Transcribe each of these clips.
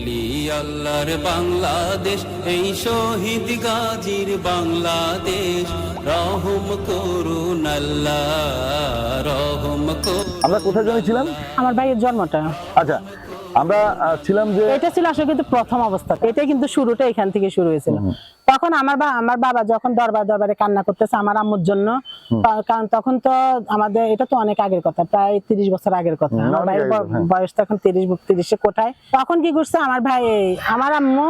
বলি আল্লাহর বাংলাদেশ এই শহীদ গাজীর বাংলাদেশ। রহম করুন আল্লাহ রহম করুন। আমরা কোথায় জানিয়েছিলাম আমার ভাইয়ের জন্মটা। আচ্ছা আমরা ছিলাম যে এটা ছিল আসলে কিন্তু প্রথম অবস্থা। এটা কিন্তু শুরুটা এখান থেকে শুরু হয়েছিল। তখন আমার বা আমার বাবা যখন দরবার দরবারে কান্না করতেছে আমার আম্মুর জন্য কারণ তখন তো আমাদের এটা তো অনেক আগের কথা প্রায় তিরিশ বছর আগের কথা। আমার ভাইয়ের হ্যাঁ। বয়স তখন তিরিশ তিরিশে কোঠায়। তখন কি করছে আমার ভাই আমার আম্মু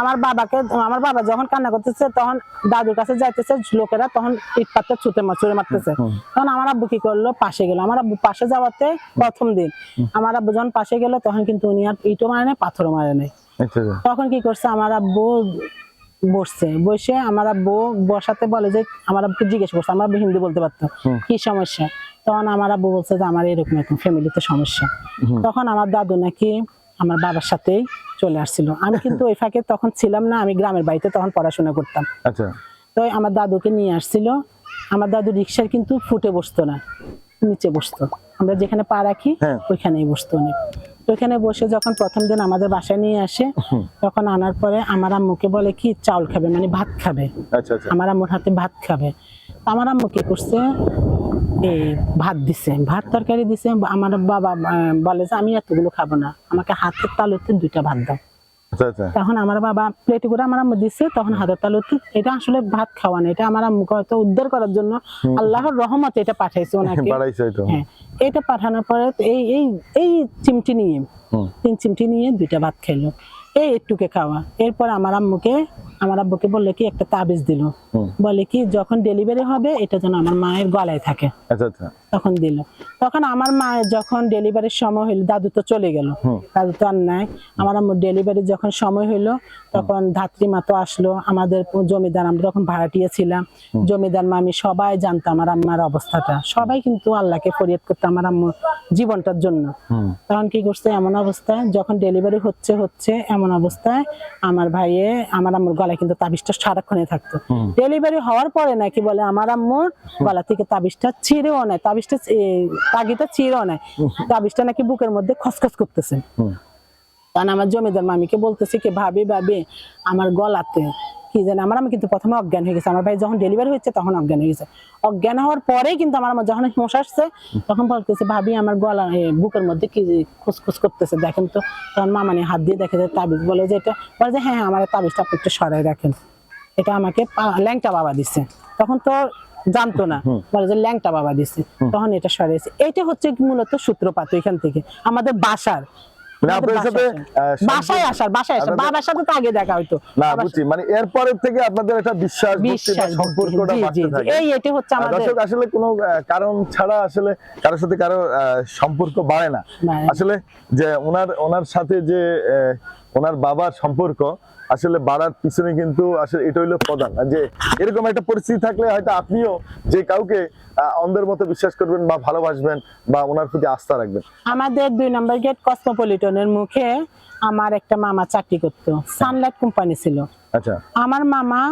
আমার বাবাকে আমার বাবা যখন কান্না করতেছে তখন দাদুর কাছে যাইতেছে লোকেরা তখন ইট পাত্র ছুতে মা- মারতেছে। তখন আমার আব্বু কি করল? পাশে গেল। আমার আব্বু পাশে যাওয়াতে প্রথম দিন আমার আব্বু যখন পাশে গেল তখন কিন্তু উনি আর ইটও মারে নাই পাথরও মারে নাই। আচ্ছা। তখন কি করছে? আমার আব্বু বসছে। বসে আমার আব্বু বসাতে বলে যে আমার আব্বু জিজ্ঞেস করছে আমার আব্বু হিন্দি বলতে পারতো। কি সমস্যা? তখন আমার আব্বু বলছে যে আমার এরকম এরকম ফ্যামিলিতে সমস্যা। তখন আমার দাদু নাকি আমার বাবার সাথেই চলে আসছিল। আমি কিন্তু ওই ফাঁকে তখন ছিলাম না আমি গ্রামের বাড়িতে তখন পড়াশোনা করতাম। আচ্ছা। তো আমার দাদুকে নিয়ে আসছিল। আমার দাদু রিক্সার কিন্তু ফুটে বসতো না নিচে বসতো। আমরা যেখানে পা রাখি হ্যাঁ। ওইখানেই বসতো উনি। ওইখানে বসে যখন প্রথম দিন আমাদের বাসায় নিয়ে আসে তখন আনার পরে আমার আম্মুকে বলে কি চাউল খাবে? মানে ভাত খাবে। আচ্ছা আচ্ছা। আমার আম্মুর হাতে ভাত খাবে। আমার আম্মু কি করছে এই ভাত দিছে ভাত তরকারি দিছে। আমার বাবা বলে যে আমি এতগুলো খাব না। আমাকে হাতের তালুতে দুইটা ভাত দাও। তখন আমার বাবা প্লেটে করে আমার আম্মু দিচ্ছে তখন হাতের তালুতে এটা আসলে ভাত খাওয়া না এটা আমার আম্মুকে হয়তো উদ্ধার করার জন্য আল্লাহর রহমতে এটা পাঠাইছে ওনাকে। হ্যাঁ এটা পাঠানোর পরে এই এই এই চিমটি নিয়ে তিন চিমটি নিয়ে দুইটা ভাত খাইলো। এই একটুকে খাওয়া। এরপর আমার আম্মুকে আমার আব্বুকে বলল কি একটা তাবিজ দিল। বলে কি যখন ডেলিভারি হবে এটা যেন আমার মায়ের গলায় থাকে। আচ্ছা আচ্ছা। তখন দিল। তখন আমার মা যখন ডেলিভারির সময় হইল দাদু তো চলে গেল। দাদু তো আর নাই। আমার ডেলিভারির যখন সময় হইল তখন ধাত্রী মা তো আসলো। আমাদের জমিদার আমরা তখন ভাড়াটিয়া ছিলাম জমিদার মামি সবাই জানতো আমার আম্মার অবস্থাটা। সবাই কিন্তু আল্লাহকে ফরিয়াদ করতো আমার আম্মুর জীবনটার জন্য। তখন কি করছে? এমন অবস্থায় যখন ডেলিভারি হচ্ছে হচ্ছে এমন অবস্থায় আমার ভাইয়ে আমার আম্মুর গলায় কিন্তু তাবিজটা সারাক্ষণে থাকতো। ডেলিভারি হওয়ার পরে নাকি বলে আমার আম্মুর গলা থেকে তাবিজটা ছিঁড়েও নেয় তাবিজটা তাগিটা নেয় তাবিজটা নাকি বুকের মধ্যে খসখস করতেছে। তখন আমার জমিদার মামিকে বলতেছে কি ভাবি ভাবি আমার গলাতে কি জানি আমার আমি কিন্তু প্রথমে অজ্ঞান হয়ে গেছে। আমার ভাই যখন ডেলিভারি হচ্ছে তখন অজ্ঞান হয়ে গেছে। অজ্ঞান হওয়ার পরেই কিন্তু আমার যখন হোঁশ আসছে তখন বলতেছে ভাবি আমার গলা বুকের মধ্যে কি খুসখুস করতেছে? দেখেন তো তখন মামানি হাত দিয়ে দেখে যে তাবিজ বলে যে এটা বলে যে হ্যাঁ হ্যাঁ আমার তাবিজটা আপনি একটু সরাই রাখেন। এটা আমাকে ল্যাংটা বাবা দিচ্ছে তখন তো জানতো না। বলে যে ল্যাংটা বাবা দিচ্ছে তখন এটা সরাইছে এটা হচ্ছে মূলত সূত্রপাত এখান থেকে। আমাদের বাসার। আমাদের আপনার সাথে, বাসায় আহ, আসা। বাসায় আসার বাসায় আসার। বাবার সাথে তো আগে দেখা হইতো। না বুঝছি। মানে এরপরের থেকে আপনাদের একটা বিশ্বাস ভক্তি বা বিশ্বাস সম্পর্কটা জি, জি, বাড়তে থাকে। এই এটা হচ্ছে আমাদের দর্শক আসলে কোনো কারণ ছাড়া আসলে কারোর সাথে কারও সম্পর্ক বাড়ে না। আসলে যে ওনার ওনার সাথে যে ওনার বাবার সম্পর্ক আসলে বাড়ার পিছনে কিন্তু আসলে এটা হইল প্রধান। যে এরকম একটা পরিস্থিতি থাকলে হয়তো আপনিও যে কাউকে অন্ধের মতো বিশ্বাস করবেন বা ভালোবাসবেন বা ওনার প্রতি আস্থা রাখবেন। আমাদের দুই নম্বর গেট কসমোপলিটনের মুখে আমার একটা মামা চাকরি করতো সানলাইট কোম্পানি ছিল। আচ্ছা। আমার মামা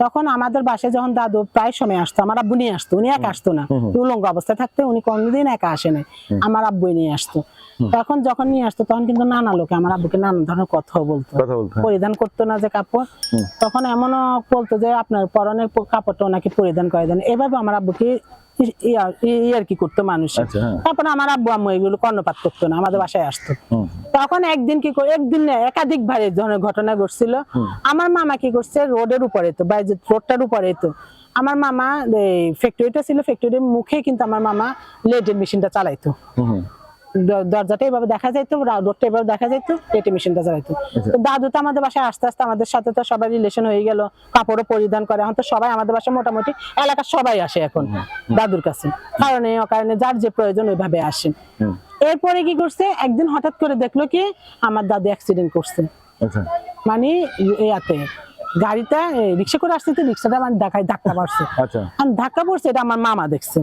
তখন আমাদের বাসায় যখন দাদু প্রায় সময় আসতো আমার আব্বু নিয়ে আসতো উনি একা আসতো না। উলঙ্গ অবস্থায় থাকতে উনি কোনদিন একা আসে নাই। আমার আব্বুই নিয়ে আসতো। তখন যখন নিয়ে আসতো তখন কিন্তু নানা লোকে আমার আব্বুকে নানা ধরনের কথা বলতো হ্যাঁ। পরিধান করতো না যে কাপড়। তখন এমনও বলতো যে আপনার পরনের প- কাপড়টা ওনাকে পরিধান করে দেন এভাবে আমার আব্বুকে ইয়ার কি করতো মানুষ। আচ্ছা, হ্যাঁ। তারপরে আমার আব্বু আম্মু এগুলো কর্ণপাত করতো না আমাদের বাসায় আসতো। তখন একদিন কি একদিন না একাধিক বার ধরনের ঘটনা ঘটছিল। আমার মামা কি করছে রোডের উপরে তো বা রোডটার উপরে তো আমার মামা ফ্যাক্টরিটা ছিল ফ্যাক্টরির মুখে কিন্তু আমার মামা লেটের মেশিনটা চালাইতো। দরজাটা এভাবে দেখা যাইতো রোডটা এভাবে দেখা যাইতো পেটে মেশিনটা চালাইতো। তো দাদু তো আমাদের বাসায় আস্তে আস্তে আমাদের সাথে তো সবাই রিলেশন হয়ে গেল কাপড়ও পরিধান করে। এখন তো সবাই আমাদের বাসায় মোটামুটি এলাকার সবাই আসে এখন দাদুর কাছে। কারণে অকারণে যার যে প্রয়োজন ওইভাবে আসে। এরপরে কি করছে? একদিন হঠাৎ করে দেখল কি আমার দাদু অ্যাক্সিডেন্ট করছে। আচ্ছা। মানে ইয়াতে। গাড়িটা রিক্সা করে আসছে তো রিক্সাটা মানে ধাক্কায় ধাক্কা পড়ছে আচ্ছা। আর ধাক্কা পড়ছে এটা আমার মামা দেখছে।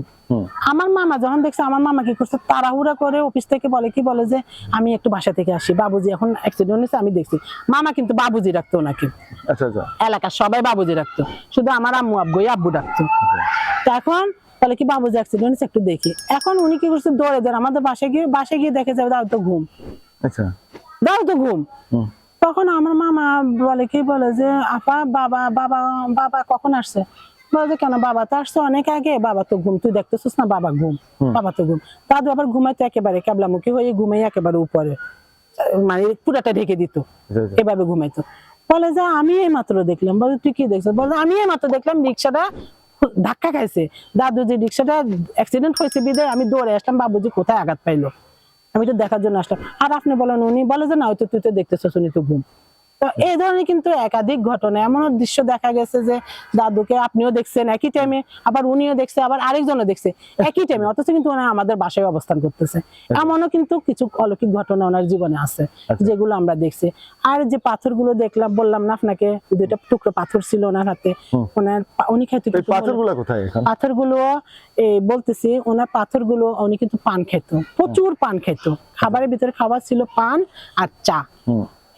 আমার মামা যখন দেখছে আমার মামা কি করছে তাড়াহুড়া করে অফিস থেকে বলে কি বলে যে আমি একটু বাসা থেকে আসি বাবুজি এখন অ্যাক্সিডেন্ট হয়েছে আমি দেখছি। মামা কিন্তু বাবুজি রাখতো নাকি আচ্ছা আচ্ছা। এলাকার সবাই বাবুজি রাখতো শুধু আমার আম্মু আব্বুই আব্বু ডাকতো। তো এখন তাহলে কি বাবুজি অ্যাক্সিডেন্ট হয়েছে একটু দেখি। এখন উনি কি করছে দৌড়ে দৌড়ে আমাদের বাসায় গিয়ে বাসায় গিয়ে দেখে যাবে দাও তো ঘুম। আচ্ছা। দাও তো ঘুম। তখন আমার মামা বলে কি বলে যে আপা বাবা বাবা বাবা কখন আসছে? বলে যে কেন বাবা তো আসছে অনেক আগে। বাবা তো ঘুম তুই দেখতেছিস না বাবা ঘুম বাবা তো ঘুম। দাদু আবার ঘুমাইতো একেবারে কেবলামুখী হয়ে ঘুমাই একেবারে উপরে মানে পুরাটা ঢেকে দিত। এভাবে ঘুমাইতো। বলে যে আমি এই মাত্র দেখলাম। বলে তুই কি দেখছিস? বলে আমি এই মাত্র দেখলাম রিক্সাটা ধাক্কা খাইছে। দাদু যে রিক্সাটা অ্যাক্সিডেন্ট হয়েছে বিদে আমি দৌড়ে আসলাম বাবুজি কোথায় আঘাত পাইলো? আমি তো দেখার জন্য আসলাম। আর আপনি বলেন উনি, বলে যে না হয়তো তুই তো দেখতেছ উনি তো ঘুম। তো এই ধরনের কিন্তু একাধিক ঘটনা। এমনও দৃশ্য দেখা গেছে যে দাদুকে আপনিও দেখছেন একই টাইমে আবার উনিও দেখছে আবার আরেকজনও দেখছে একই টাইমে অথচ কিন্তু ওনারা আমাদের বাসায় অবস্থান করতেছে। এমনও কিন্তু কিছু অলৌকিক ঘটনা ওনার জীবনে আছে যেগুলো আমরা দেখছি। আর যে পাথরগুলো দেখলাম বললাম না আপনাকে দুইটা টুকরো পাথর ছিল ওনার হাতে। ওনার উনি এই পাথরগুলা কোথায় পাথরগুলো বলতেছি ওনার পাথরগুলো উনি কিন্তু পান খেত প্রচুর পান খেত। খাবারের ভিতরে খাবার ছিল পান আর চা।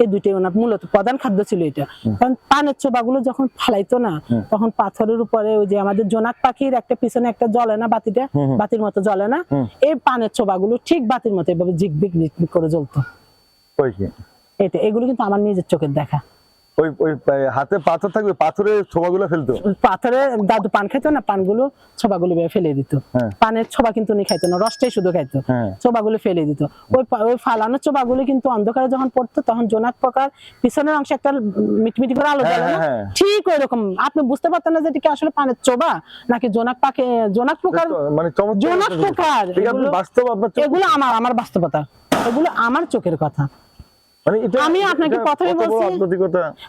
এই দুইটাই ওনার মূলত প্রধান খাদ্য ছিল এটা। কারণ পানের চোবাগুলো যখন ফালাইতো না তখন পাথরের উপরে ওই যে আমাদের জোনাক পাখির একটা পিছনে একটা জ্বলে না বাতিটা? বাতির মতো জ্বলে না? এই পানের চোবাগুলো ঠিক বাতির মতো এভাবে ঝিকবিক করে জ্বলতো। এটা এগুলো কিন্তু আমার নিজের চোখের দেখা। ওই ওই হাতে পাথর থাকবে পাথরের ছোবাগুলো ফেলতো? পাথরে দাদু পান খাইতো না পানগুলো ছোবাগুলো ফেলে দিত। হ্যাঁ। পানের ছোবা কিন্তু উনি খাইতো না রসটাই শুধু খাইতো। হ্যাঁ। চোবাগুলো ফেলে দিত। ওই ওই ফালানো চোবাগুলো কিন্তু অন্ধকারে যখন পড়তো তখন জোনাক প্রকার পিছনের অংশে একটা মিটমিটি করে আলো হ্যাঁ, জ্বলে না। ঠিক ওই রকম আপনি বুঝতে পারতেন না যে এটা কি আসলে পানের চোবা নাকি জোনাক পাখি জোনাক প্রকার মানে জোনাক প্রকার এগুলো- বাস্তব এগুলো আমার আমার বাস্তবতা। এগুলো আমার চোখের কথা। আমি আপনাকে প্রথমে বলছি-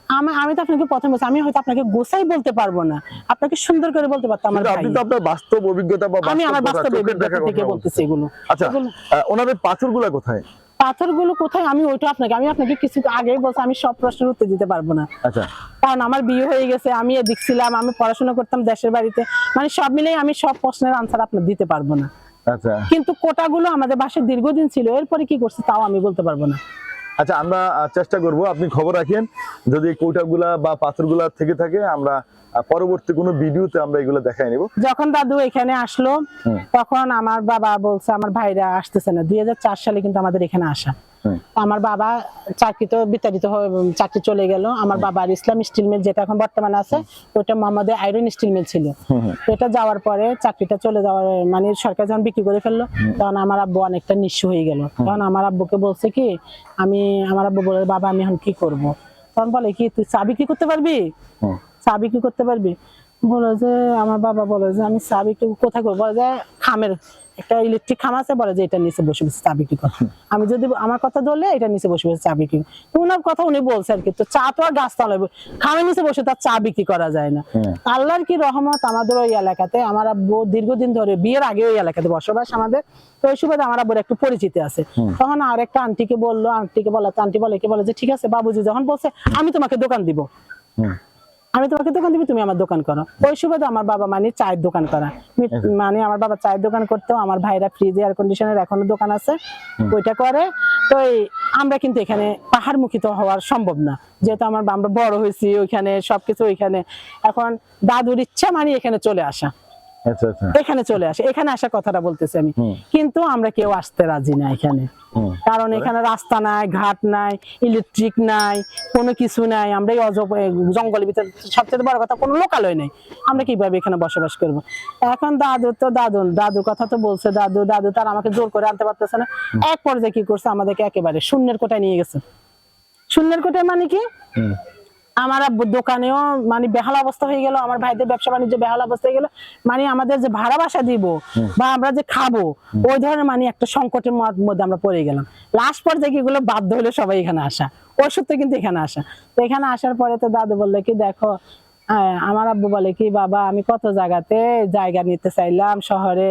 আমি আমি তো আপনাকে প্রথমে বলছি আমি হয়তো আপনাকে গোসাই বলতে পারব না। আপনাকে সুন্দর করে বলতে পারতাম আমার আপনি তো আপনার বাস্তব অভিজ্ঞতা বা আমি আমার বাস্তব অভিজ্ঞতা থেকে বলতেছি এগুলো। আচ্ছা এই পাথরগুলা কোথায়? পাথরগুলো কোথায়? আমি ওইটা আপনাকে আমি আপনাকে কিছু বলছি আমি সব প্রশ্নের উত্তর দিতে পারব না। আচ্ছা। কারণ আমার বিয়ে হয়ে গেছে আমি এদিক ছিলাম আমি পড়াশোনা করতাম দেশের বাড়িতে। মানে সব মিলেই আমি সব প্রশ্নের আনসার আপনার দিতে পারব না। আচ্ছা। কিন্তু কোটাগুলো আমাদের বাসায় দীর্ঘদিন ছিল এরপরে কি করছে তাও আমি বলতে পারব না। আচ্ছা আমরা চেষ্টা করব আপনি খবর রাখেন। যদি কৌটাগুলা বা পাথরগুলা থেকে থাকে আমরা পরবর্তী কোনো ভিডিওতে আমরা এগুলো দেখাই নিব। যখন দাদু এখানে আসলো তখন আমার বাবা বলছে আমার ভাইরা আসতেছে না। দুই হাজার চার সালে কিন্তু আমাদের এখানে আসা। আমার বাবা চাকরি তো বিতাড়িত হয়ে চাকরি চলে গেল। আমার বাবার ইসলাম স্টিল মিল যেটা এখন বর্তমানে আছে ওটা মোহাম্মদের আয়রন স্টিল মিল ছিল। এটা যাওয়ার পরে চাকরিটা চলে যাওয়ার মানে সরকার যখন বিক্রি করে ফেলল তখন আমার আব্বু অনেকটা নিঃস্ব হয়ে গেল। তখন আমার আব্বুকে বলছে কি আমি আমার আব্বু বলে বাবা আমি এখন কি করব? তখন বলে কি তুই চা বিক্রি করতে পারবি। চা বিক্রি করতে পারবি? বলে যে আমার বাবা বলে যে আমি চা বিক্রি কোথায় করব? বলে যে খামের একটা ইলেকট্রিক খাম আছে বলে যে এটা নিচে বসে বসে চা বিক্রি কর। আমি যদি আমার কথা ধরলে এটা নিচে বসে বসে চা বিক্রি। তো ওনার কথা উনি বলছে আর কি তো চা তো আর গাছতলায় খামের নিচে বসে তার চা বিক্রি করা যায় না। আল্লাহর কি রহমত আমাদের ওই এলাকাতে আমার আব্বু দীর্ঘদিন ধরে বিয়ের আগে ওই এলাকাতে বসবাস আমাদের তো ওই সুবাদে আমার আব্বুর একটু পরিচিতি আছে। তখন আর একটা আন্টিকে বলল আন্টিকে বলা আন্টি বলে কি বলে যে ঠিক আছে বাবুজি যখন বলছে আমি তোমাকে দোকান দিব। আমি তোমাকে দোকান দিবি তুমি আমার দোকান করো। ওই সুবাদে আমার বাবা মানে চায়ের দোকান করা। মানে আমার বাবা চায়ের দোকান করতেও আমার ভাইরা ফ্রিজ এয়ার কন্ডিশনের এখনও দোকান আছে। ওইটা করে। তো এই আমরা কিন্তু এখানে পাহাড় মুখিত তো হওয়ার সম্ভব না। যেহেতু আমার আমরা বড় হয়েছি ওইখানে সবকিছু ওইখানে। এখন দাদুর ইচ্ছা মানে এখানে চলে আসা। আচ্ছা আচ্ছা এখানে চলে আসে। এখানে আসার কথাটা বলতেছি আমি। কিন্তু আমরা কেউ আসতে রাজি না এখানে। কারণ এখানে রাস্তা নাই ঘাট নাই ইলেকট্রিক নাই কোনো কিছু নাই। আমরা এই অজব জঙ্গলের ভিতরে সবচেয়ে বড় কথা কোনো লোকালয় নেই। আমরা কীভাবে এখানে বসবাস করব? এখন দাদু তো দাদু দাদুর কথা তো বলছে দাদু। দাদু তার আমাকে জোর করে আনতে পারতেছে না। এক পর্যায়ে কি করছে? আমাদেরকে একেবারে শূন্যের কোটায় নিয়ে গেছে। শূন্যের কোটায় মানে কি। আমার আব্বু দোকানেও মানে বেহাল অবস্থা হয়ে গেল আমার ভাইদের ব্যবসা বাণিজ্য বেহাল অবস্থা হয়ে গেল। মানে আমাদের যে ভাড়া বাসা দিব বা আমরা যে খাব ওই ধরনের মানে একটা সংকটের মধ্যে আমরা পড়ে গেলাম। লাস্ট পর্যায়ে কি এগুলো বাধ্য হলো সবাই এখানে আসা। ওর সূত্রে কিন্তু এখানে আসা। তো এখানে আসার পরে তো দাদু বলল কি দেখো আমার আব্বু বলে কি বাবা আমি কত জায়গাতে জায়গা নিতে চাইলাম শহরে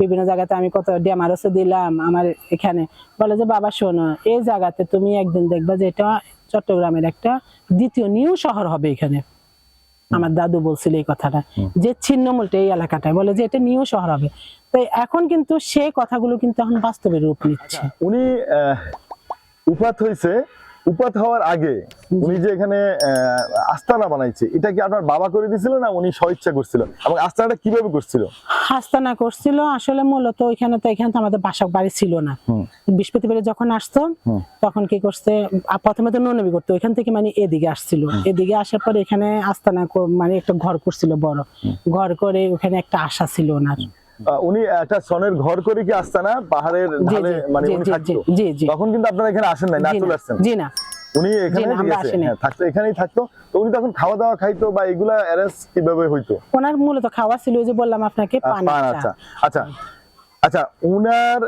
বিভিন্ন জায়গাতে আমি কত ডেমারসে দিলাম আমার এখানে। বলে যে বাবা শোনো এই জায়গাতে তুমি একদিন দেখবা যে এটা চট্টগ্রামের একটা দ্বিতীয় নিউ শহর হবে এখানে। আমার দাদু বলছিল এই কথাটা যে ছিন্নমূলটা এই এলাকাটায়। বলে যে এটা নিউ শহর হবে। তো এখন কিন্তু সেই কথাগুলো কিন্তু এখন বাস্তবে রূপ নিচ্ছে। উনি আহ, উপাত হয়েছে উপাত হওয়ার আগে উনি যে এখানে আস্তানা বানাইছে এটা কি আপনার বাবা করে দিছিল না উনি স্বইচ্ছা করছিল? এবং আস্তানাটা কীভাবে করছিল? হাস্তানা করছিল আসলে মূলত ওইখানে তো এখানে তো আমাদের বাসা বাড়ি ছিল না। বৃহস্পতিবারে যখন আসতো তখন কি করছে প্রথমে তো ননবি করতো ওইখান থেকে মানে এদিকে আসছিল। এদিকে আসার পরে এখানে আস্তানা মানে একটা ঘর করছিল বড়। ঘর করে ওখানে একটা আশা ছিল ওনার। উনি একটা সনের ঘর করে কি আস্তানা পাহাড়ের জি, ঢালে মানে উনি থাকতো। জি, জি। তখন কিন্তু আপনারা এখানে আসেন নাই না চলে না, আসছেন। জি না। উনি এখানে না, আসিনি। হ্যাঁ, থাকতো এখানেই থাকতো। তো উনি তখন খাওয়া দাওয়া খাইতো বা এগুলা অ্যারেঞ্জ কীভাবে হইতো? ওনার মূলত খাওয়া ছিল যে বললাম আপনাকে আহ, পান আচ্ছা আচ্ছা। আচ্ছা উনার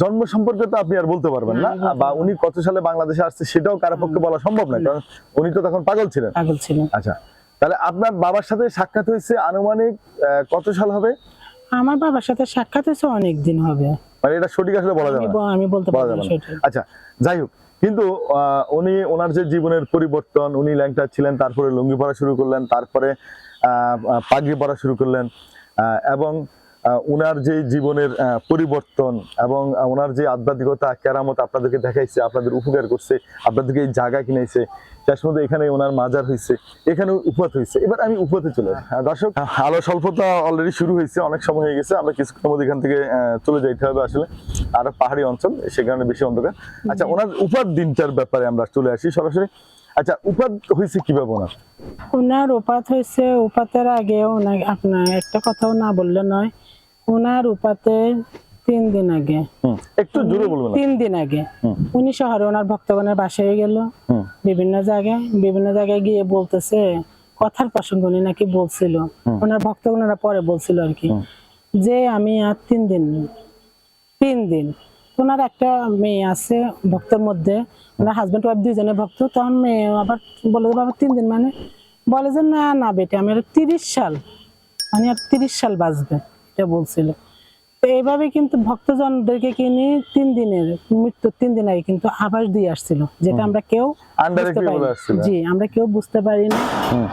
জন্ম সম্পর্কে তো আপনি আর বলতে পারবেন না না, বা উনি কত সালে বাংলাদেশে আসছে সেটাও কারও পক্ষে বলা সম্ভব না। কারণ উনি তো তখন পাগল ছিলেন। পাগল ছিল আচ্ছা তাহলে আপনার বাবার সাথে সাক্ষাৎ হয়েছে আনুমানিক কত সাল হবে? আমার বাবার সাথে সাক্ষাৎ হয়েছে অনেক দিন হবে। মানে এটা সঠিক আসলে বলা যাবে আমি না আমি বলতে বলা পারব না। না। আচ্ছা যাই হোক। কিন্তু আহ, উনি ওনার যে জীবনের পরিবর্তন উনি ল্যাংটা ছিলেন তারপরে লুঙ্গি পরা শুরু করলেন তারপরে পাগড়ি পরা শুরু করলেন আহ, এবং ওনার যে জীবনের পরিবর্তন এবং ওনার যে আধ্যাত্মিকতা কেরামত আপনাদেরকে দেখাইছে আপনাদের উপকার করছে আপনাদেরকে এই জায়গা কিনেছে তার মধ্যে এখানে ওনার মাজার হয়েছে এখানে উপত হয়েছে এবার আমি উপতে চলে দর্শক আলো স্বল্পতা অলরেডি শুরু হয়েছে অনেক সময় হয়ে গেছে আমরা কিছুক্ষণের মধ্যে এখান থেকে চলে যাইতে হবে আসলে আর পাহাড়ি অঞ্চল সে কারণে বেশি অন্ধকার। আচ্ছা ওনার উপাদ দিনটার ব্যাপারে আমরা চলে আসি সরাসরি। আচ্ছা উপাদ হয়েছে কীভাবে ওনার ওনার উপাত হয়েছে উপাতের আগে ওনার আপনার একটা কথাও না বললে নয় ওনার উপাতে তিন দিন আগে। একটু জোরে বলবেন তিন দিন আগে। উনি শহরে ওনার ভক্তগণের বাসায় গেল। বিভিন্ন জায়গায় বিভিন্ন জায়গায় গিয়ে বলতেছে কথার প্রসঙ্গ উনি নাকি বলছিল। ওনার ভক্তগণেরা পরে বলছিল আর কি। যে আমি আর তিন দিন তিন দিন। ওনার একটা মেয়ে আছে ভক্তের মধ্যে। ওনার হাজবেন্ড ওয়াইফ দুইজনে ভক্ত। তখন মেয়ে আবার বলে বাবা তিন দিন মানে? বলে যে না না বেটে আমি আর তিরিশ সাল মানে আর তিরিশ সাল বাঁচবে। এটা বলছিল। তো এইভাবে কিন্তু ভক্তজনদেরকে কিনে তিন দিনের মৃত্যুর তিন দিন আগে কিন্তু আভাস দিয়ে আসছিল যেটা আমরা কেউ জি আমরা কেউ বুঝতে পারিনি। হুম।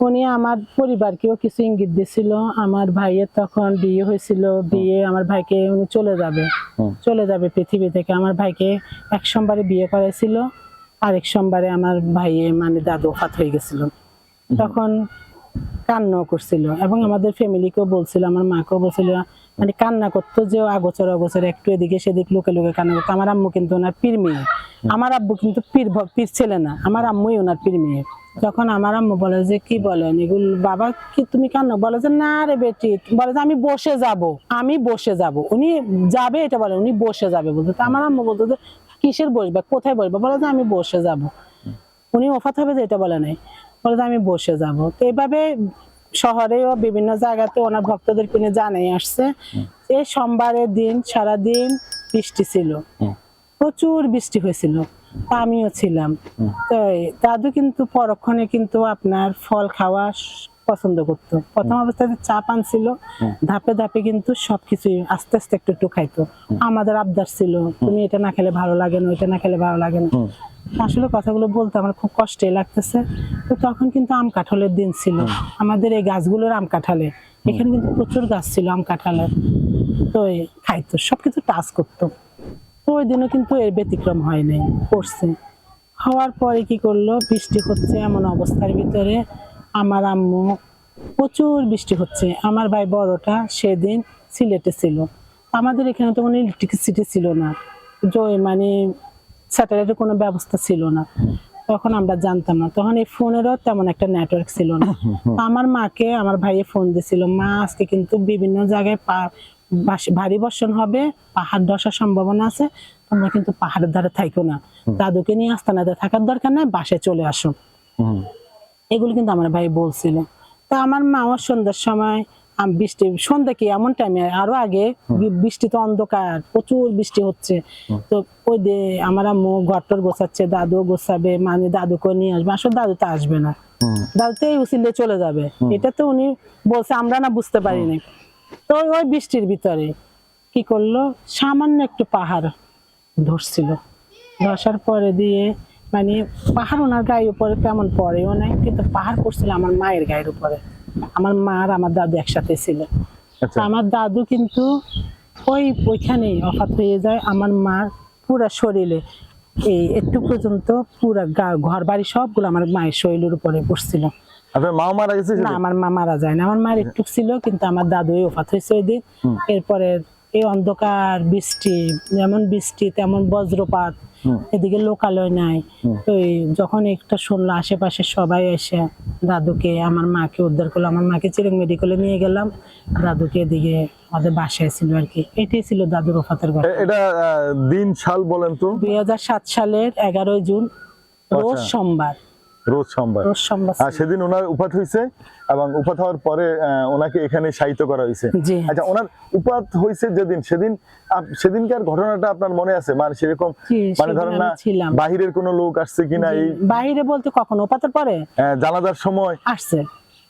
উনি আমার পরিবারকেও কিছু ইঙ্গিত দিছিল। আমার ভাইয়ের তখন বিয়ে হয়েছিল বিয়ে আমার ভাইকে উনি চলে যাবে। চলে যাবে পৃথিবী থেকে। আমার ভাইকে এক সোমবারে বিয়ে করেছিল আরেক সোমবারে আমার ভাইয়ে মানে দাদু হাত হয়ে গেছিল। তখন কান্নাও করছিল এবং আমাদের ফ্যামিলিকেও বলছিল আমার মাকেও বলছিল মানে কান্না করতো যে আগোচর অগোচর একটু এদিকে সেদিক লুকে লুকে কান্না করতো। আমার আম্মু কিন্তু ওনার পীর মেয়ে। আমার আব্বু কিন্তু পীর পীর ছেলে না আমার আম্মুই ওনার পীর মেয়ে। যখন আমার আম্মু বলে যে কি বলেন এগুলো বাবা কি তুমি কান্না বলে যে না রে বেটি। বলে যে আমি বসে যাব আমি বসে যাব। উনি যাবে এটা বলে উনি বসে যাবে বলতো। তো আমার আম্মু বলতো যে কিসের বসবে? কোথায় বসবে? বলে যে আমি বসে যাব। উনি ওফাত হবে যে এটা বলে নাই। বলে আমি বসে যাব। তো এইভাবে শহরেও বিভিন্ন জায়গাতে ওনার ভক্তদের কিনে জানাই আসছে এই সোমবারের দিন সারা দিন বৃষ্টি ছিল। প্রচুর বৃষ্টি হয়েছিল। আমিও ছিলাম। তো দাদু কিন্তু পরক্ষণে কিন্তু আপনার ফল খাওয়া পছন্দ করতো। প্রথম অবস্থাতে চা পান ছিল ধাপে ধাপে কিন্তু সবকিছুই আস্তে আস্তে একটু একটু খাইতো। আমাদের আবদার ছিল তুমি এটা না খেলে ভালো লাগে না ওইটা না খেলে ভালো লাগে না। আসলে কথাগুলো বলতে আমার খুব কষ্টে লাগতেছে। তো তখন কিন্তু আম কাঁঠালের দিন ছিল। আমাদের এই গাছগুলোর আম কাঁঠালে এখানে কিন্তু প্রচুর গাছ ছিল আম কাঁঠালের। তো খাইতো সবকিছু টাচ করতো। তো ওই দিনও কিন্তু এর ব্যতিক্রম হয় নাই করছে। হওয়ার পরে কি করল বৃষ্টি হচ্ছে এমন অবস্থার ভিতরে আমার আম্মু প্রচুর বৃষ্টি হচ্ছে। আমার ভাই বড়টা সেদিন সিলেটে ছিল। আমাদের এখানে তো কোনো ইলেকট্রিসিটি ছিল না। যে মানে স্যাটেলাইটের কোনো ব্যবস্থা ছিল না। তখন আমরা জানতাম না। তখন এই ফোনেরও তেমন একটা নেটওয়ার্ক ছিল না। আমার মাকে আমার ভাইয়ে ফোন দিছিল মা আজকে কিন্তু বিভিন্ন জায়গায় ভারী বর্ষণ হবে পাহাড় ধসার সম্ভাবনা আছে তোমরা কিন্তু পাহাড়ের ধারে থাইকো না। দাদুকে নিয়ে আস্তানাতে থাকার দরকার নাই বাসে চলে আসো। এগুলো কিন্তু আমার ভাই বলছিল। তা আমার মাও সন্ধ্যার সময় বৃষ্টি সন্ধ্যা কি এমন টাইমে আরও আগে বৃষ্টি তো অন্ধকার প্রচুর বৃষ্টি হচ্ছে। তো ওই যে আমার আম্মু ঘরটর গোছাচ্ছে দাদু গোছাবে মানে দাদুকে নিয়ে আসবে। আসলে দাদু তো আসবে না। হুম। দাদু তো এই উচিলে চলে যাবে। এটা তো উনি বলছে আমরা না বুঝতে পারিনি তো ওই বৃষ্টির ভিতরে কি করল? সামান্য একটু পাহাড় ধরছিল। ধসার পরে দিয়ে মানে পাহাড় ওনার গায়ের উপরে তেমন পড়েও নাই কিন্তু পাহাড় পড়ছিল আমার মায়ের গায়ের উপরে। আমার মা আর আমার দাদু একসাথে ছিল। আচ্ছা। আমার দাদু কিন্তু ওই ওইখানেই অফাত হয়ে যায়। আমার মার পুরো শরীরে এই একটু পর্যন্ত পুরা ঘর বাড়ি সবগুলো আমার মায়ের শরীরের উপরে পড়ছিল। আপনার মা মারা গেছে না আমার মা মারা যায় না। আমার মার একটু ছিল কিন্তু আমার দাদু ওফাত হয়েছে ওই দিন। এরপরে এই অন্ধকার বৃষ্টি যেমন বৃষ্টি তেমন বজ্রপাত এদিকে লোকালয় নাই। তো যখন একটা শুনলো আশেপাশে সবাই এসে দাদুকে আমার মাকে উদ্ধার করল। আমার মাকে চিরেং মেডিকেলে নিয়ে গেলাম। দাদুকে এদিকে আমাদের বাসায় ছিল আর কি। এটাই ছিল দাদুর ওফাতের ঘটনা। এ- এটা দিন সাল বলেন তো? দুই হাজার সাত সালের এগারোই জুন রোজ আচ্ছা। সোমবার। রোজ সোমবার। আর সেদিন ওনার উপাত হয়েছে এবং উপাত হওয়ার পরে ওনাকে এখানে সাহিত্য করা হয়েছে আচ্ছা ওনার উপাত হয়েছে যেদিন সেদিন সেদিনকার ঘটনাটা আপনার মনে আছে? মানে সেরকম মানে ধরেন না বাহিরের কোনো লোক আসছে কিনা এই বাহিরে বলতে কখন ওপাতের পরে? আহ, জানাজার সময় আসছে।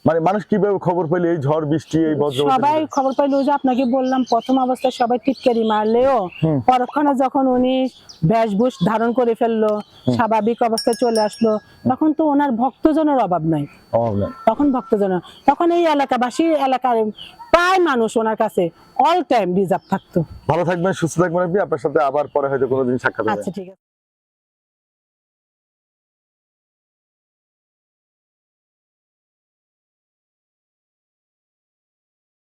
মানে মানুষ কীভাবে খবর পেলে এই ঝড় বৃষ্টি এই বজ্র সবাই খবর পাইলো যে আপনাকে বললাম প্রথম অবস্থায় সবাই টিটকারি মারলেও পরক্ষণে যখন উনি বেশভূষ ধারণ করে ফেলল স্বাভাবিক অবস্থায় চলে আসলো তখন তো ওনার ভক্তজনের অভাব নাই। অভাব নাই। তখন ভক্তজন তখন এই এলাকাবাসী এলাকার প্রায় মানুষ ওনার কাছে অল টাইম রিজার্ভ থাকতো। ভালো থাকবেন সুস্থ থাকবেন আপনি। আপনার সাথে আবার পরে হয়তো কোনোদিন সাক্ষাৎ হবে। আচ্ছা ঠিক আছে।